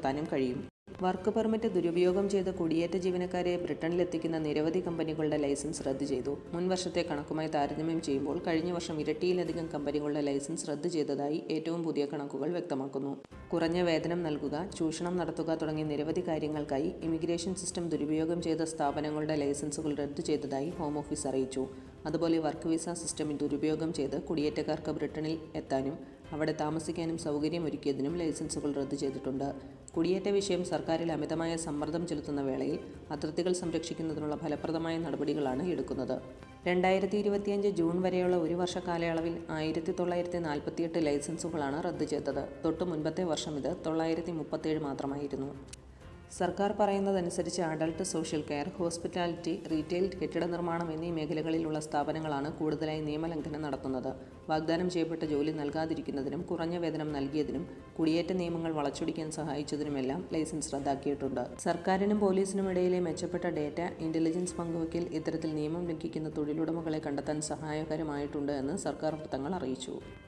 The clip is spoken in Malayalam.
നടത്താനും കഴിയും. വർക്ക് പെർമിറ്റ് ദുരുപയോഗം ചെയ്ത കുടിയേറ്റ ജീവനക്കാരെ ബ്രിട്ടനിലെത്തിക്കുന്ന നിരവധി കമ്പനികളുടെ ലൈസൻസ് റദ്ദു ചെയ്തു. മുൻ വർഷത്തെ കണക്കുമായി താരതമ്യം ചെയ്യുമ്പോൾ കഴിഞ്ഞ വർഷം ഇരട്ടിയിലധികം കമ്പനികളുടെ ലൈസൻസ് റദ്ദു ചെയ്തതായി ഏറ്റവും പുതിയ കണക്കുകൾ വ്യക്തമാക്കുന്നു. കുറഞ്ഞ വേതനം നൽകുക ചൂഷണം നടത്തുക തുടങ്ങിയ നിരവധി കാര്യങ്ങൾക്കായി ഇമിഗ്രേഷൻ സിസ്റ്റം ദുരുപയോഗം ചെയ്ത സ്ഥാപനങ്ങളുടെ ലൈസൻസുകൾ റദ്ദു ചെയ്തതായി ഹോം ഓഫീസ് അറിയിച്ചു. അതുപോലെ വർക്ക് വിസ സിസ്റ്റം ദുരുപയോഗം ചെയ്ത് കുടിയേറ്റക്കാർക്ക് ബ്രിട്ടനിൽ എത്താനും അവിടെ താമസിക്കാനും സൗകര്യമൊരുക്കിയതിനും ലൈസൻസുകൾ റദ്ദു ചെയ്തിട്ടുണ്ട്. കുടിയേറ്റ വിഷയം സർക്കാരിൽ അമിതമായ സമ്മർദ്ദം ചെലുത്തുന്ന വേളയിൽ അതിർത്തികൾ സംരക്ഷിക്കുന്നതിനുള്ള ഫലപ്രദമായ നടപടികളാണ് എടുക്കുന്നത്. രണ്ടായിരത്തി ഇരുപത്തിയഞ്ച് ജൂൺ വരെയുള്ള ഒരു വർഷ കാലയളവിൽ ആയിരത്തി തൊള്ളായിരത്തി നാൽപ്പത്തിയെട്ട് ലൈസൻസുകളാണ് റദ്ദു ചെയ്തത്. തൊട്ടു മുൻപത്തെ വർഷം ഇത് തൊള്ളായിരത്തി മുപ്പത്തേഴ് മാത്രമായിരുന്നു. സർക്കാർ പറയുന്നതനുസരിച്ച് adult social care hospitality retail കെട്ടിട നിർമ്മാണം എന്നീ മേഖലകളിലുള്ള സ്ഥാപനങ്ങളാണ് കൂടുതലായി നിയമലംഘനം നടത്തുന്നത്. വാഗ്ദാനം ചെയ്യപ്പെട്ട ജോലി നൽകാതിരിക്കുന്നതിനും കുറഞ്ഞ വേതനം നൽകിയതിനും കുടിയേറ്റ നിയമങ്ങൾ വളച്ചൊടിക്കാൻ സഹായിച്ചതിനുമെല്ലാം ലൈസൻസ് റദ്ദാക്കിയിട്ടുണ്ട്. സർക്കാരിനും പോലീസിനും ഇടയിലെ മെച്ചപ്പെട്ട ഡേറ്റ ഇന്റലിജൻസ് പങ്കുവയ്ക്കൽ ഇത്തരത്തിൽ നിയമം ലംഘിക്കുന്ന തൊഴിലുടമകളെ കണ്ടെത്താൻ സഹായകരമായിട്ടുണ്ട് എന്ന് സർക്കാർ വൃത്തങ്ങൾ അറിയിച്ചു.